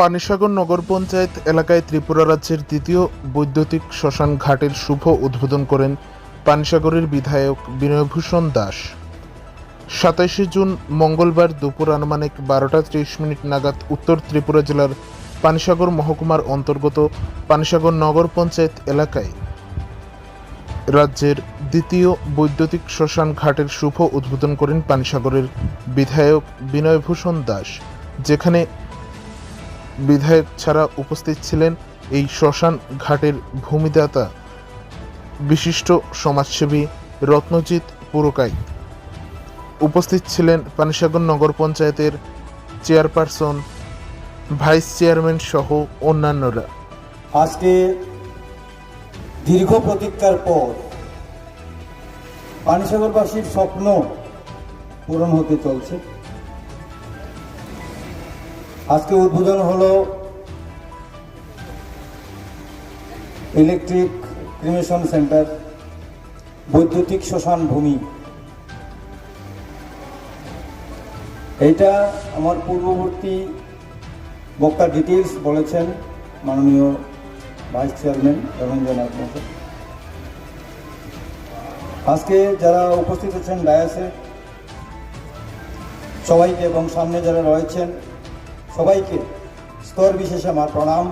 পানিসাগর নগর পঞ্চায়েত এলাকায় ত্রিপুরা রাজ্যের দ্বিতীয় বৈদ্যুতিক শ্মশান ঘাটের শুভ উদ্বোধন করেন পানিসাগরের বিধায়ক বিনয়ভূষণ দাস। সাতাইশে জুন মঙ্গলবার দুপুর আনুমানিক বারোটা ত্রিশ মিনিট নাগাদ উত্তর ত্রিপুরা জেলার পানিসাগর মহকুমার অন্তর্গত পানিসাগর নগর পঞ্চায়েত এলাকায় রাজ্যের দ্বিতীয় বৈদ্যুতিক শ্মশান ঘাটের শুভ উদ্বোধন করেন পানিসাগরের বিধায়ক বিনয়ভূষণ দাস, যেখানে বিধায়ক ছাড়া উপস্থিত ছিলেন এই শ্মশান ঘাটের ভূমিদাতা বিশিষ্ট সমাজসেবী রত্নজিৎ পুরকাই। উপস্থিত ছিলেন পানিসাগর নগর পঞ্চায়েতের চেয়ারপারসন, ভাইস চেয়ারম্যান সহ অন্যান্যরা। আজকে দীর্ঘ প্রতীক্ষার পর পানিসাগরবাসীর স্বপ্ন পূরণ হতে চলছে। আজকে উদ্বোধন হলো ইলেকট্রিক ক্রিমেশন সেন্টার, বৈদ্যুতিক শ্মশান ভূমি। এইটা আমার পূর্ববর্তী বক্তা ডিটেলস বলেছেন মাননীয় ভাইস চেয়ারম্যান রবীন্দ্রনাথ মহাশয় আজকে যারা উপস্থিত আছেন ডায়াসে, সবাইকে এবং সামনে যারা রয়েছেন সবাইকে স্তর বিশেষে আমার প্রণাম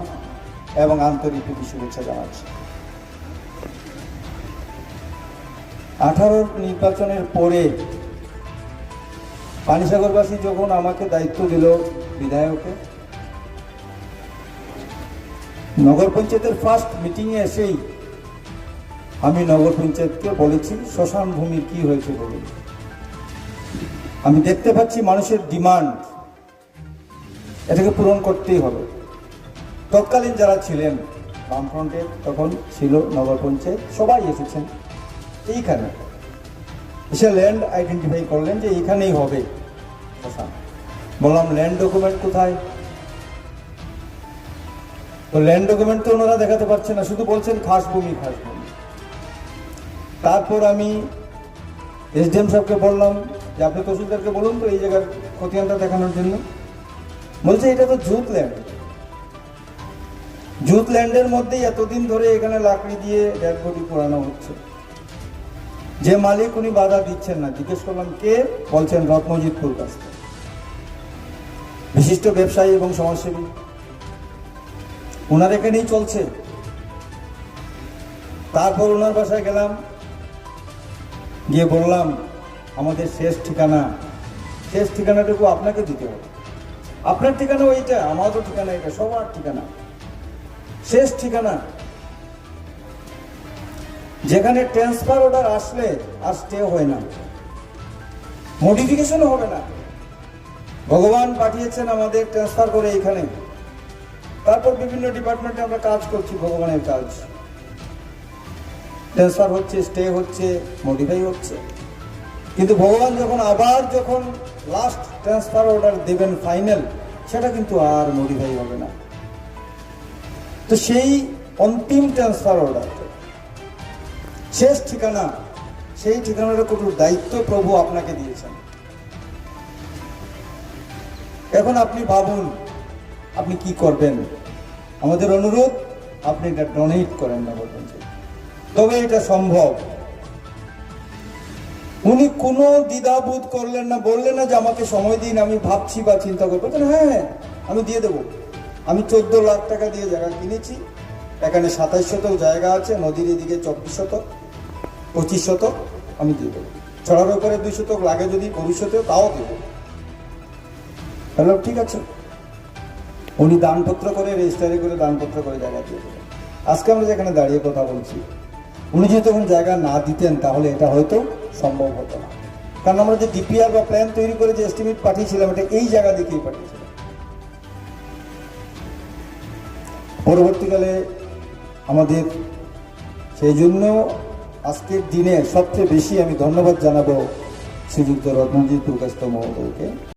এবং আন্তরিক প্রীতি শুভেচ্ছা জানাচ্ছি। আঠারোর নির্বাচনের পরে পানিসাগরবাসী যখন আমাকে দায়িত্ব দিল বিধায়কে, নগর পঞ্চায়েতের ফার্স্ট মিটিংয়ে এসেই আমি নগর পঞ্চায়েতকে বলেছি, শ্মশান ভূমির কি হয়েছে বলুন? আমি দেখতে পাচ্ছি মানুষের ডিমান্ড এটাকে পূরণ করতেই হবে। তৎকালীন যারা ছিলেন বামফ্রন্টে, তখন ছিল নগর পঞ্চায়েত, সবাই এসেছেন এইখানে। এসে ল্যান্ড আইডেন্টিফাই করলেন যে এইখানেই হবে। বললাম ল্যান্ড ডকুমেন্ট কোথায়? তো ল্যান্ড ডকুমেন্ট তো ওনারা দেখাতে পারছে না, শুধু বলছেন খাস ভূমি খাস ভূমি তারপর আমি এসডিএম সাহেবকে বললাম যে, আপনি তহসিলদারকে বলুন তো এই জায়গার খতিয়ানটা দেখানোর জন্য। বলছে, এটা তো জুত ল্যান্ড জুত ল্যান্ডের মধ্যেই এতদিন ধরে এখানে লাকড়ি দিয়ে ডেড বডি পোড়ানো হচ্ছে। যে মালিক, উনি বাধা দিচ্ছেন না। জিজ্ঞেস করলাম, কে? বলছেন রত্নজিৎপুর কাছ। বিশিষ্ট ব্যবসায়ী এবং সমাজসেবী। ওনার এখানেই চলছে। তারপর ওনার বাসায় গেলাম। গিয়ে বললাম, আমাদের শেষ ঠিকানা, শেষ ঠিকানাটুকু আপনাকে দিতে হবে। আপনার ঠিকানা ওইটা, আমারও ঠিকানা এটা, সবার ঠিকানা। শেষ ঠিকানা। যেখানে ট্রান্সফার অর্ডার আসলে আর স্টে হয় না। মডিফিকেশনও হবে না। ভগবান পাঠিয়েছেন আমাদের ট্রান্সফার করে এখানে। তারপর বিভিন্ন ডিপার্টমেন্টে আমরা কাজ করছি ভগবানের কাজ। ট্রান্সফার হচ্ছে স্টে হচ্ছে মডিফাই হচ্ছে। কিন্তু ভগবান যখন আবার যখন লাস্ট ট্রান্সফার অর্ডার দেবেন ফাইনাল সেটা কিন্তু আর মডিফাই হবে না। তো সেই অন্তিম ট্রান্সফার অর্ডার শেষ ঠিকানা, সেই ঠিকানাটা কোনো দায়িত্ব প্রভু আপনাকে দিয়েছেন। এখন আপনি ভাবুন, আপনি কি করবেন? আমাদের অনুরোধ, আপনি এটা ডোনেট করেন নগর পঞ্চায়েত। তবে এটা সম্ভব। উনি কোনো দ্বিধাবোধ করলেন না, বললেন না যে আমাকে সময় দিন, আমি ভাবছি বা চিন্তা করব। হ্যাঁ হ্যাঁ আমি দিয়ে দেবো। আমি চোদ্দ লাখ টাকা দিয়ে জায়গা কিনেছি। এখানে সাতাইশ শতক জায়গা আছে, নদীর এদিকে চব্বিশ শতক, পঁচিশ শতক, আমি দিয়ে দেবো। ছড়ার উপরে দুই শতক লাগে যদি ভবিষ্যতেও তাও দেবো। হ্যালো ঠিক আছে। উনি দানপত্র করে রেজিস্টারি করে দানপত্র করে জায়গা দিয়ে দেবেন। আজকে আমরা যেখানে দাঁড়িয়ে কথা বলছি, উনি যদি তখন জায়গা না দিতেন, তাহলে এটা হয়তো সম্ভব হতো না। কারণ আমরা যে ডিপিআর বা প্ল্যান তৈরি করে যে এস্টিমেট পাঠিয়েছিলাম, এটা এই জায়গা দেখেই পাঠিয়েছিলাম। পরবর্তীকালে আমাদের সেই জন্য আজকের দিনে সবচেয়ে বেশি আমি ধন্যবাদ জানাব শ্রীযুক্ত রত্নজিৎ প্রকাশ মহোদয়কে।